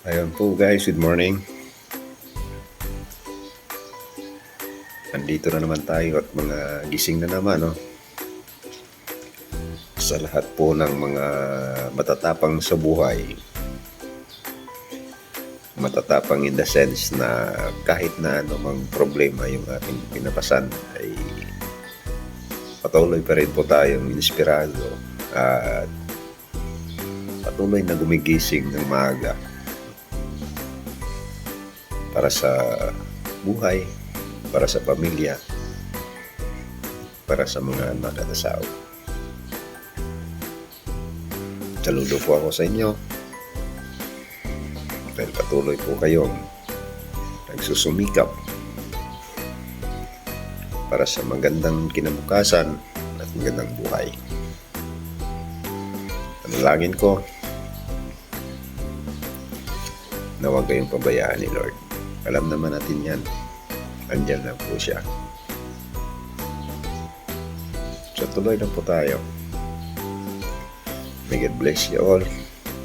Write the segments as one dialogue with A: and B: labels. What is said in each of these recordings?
A: Ayun po guys, good morning. Andito na naman tayo at mga gising na naman, no? Sa lahat po ng mga matatapang sa buhay. Matatapang in the sense na kahit na anumang problema yung ating pinapasan ay patuloy pa rin po tayong inspirado at patuloy na gumigising ng maaga para sa buhay, para sa pamilya, para sa mga anak at asawa. Saludo po ako sa inyo. Dahil patuloy po kayong nagsusumikap para sa magandang kinabukasan at magandang buhay. Panalangin ko na huwag kayong pabayaan ni Lord. Alam naman natin yan. Andyan na po siya. So tuloy lang po tayo. May God bless you all.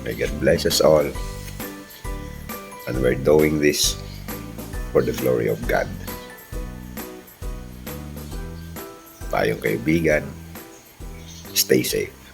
A: May God bless us all. And we're doing this for the glory of God. Tayong kaibigan, stay safe.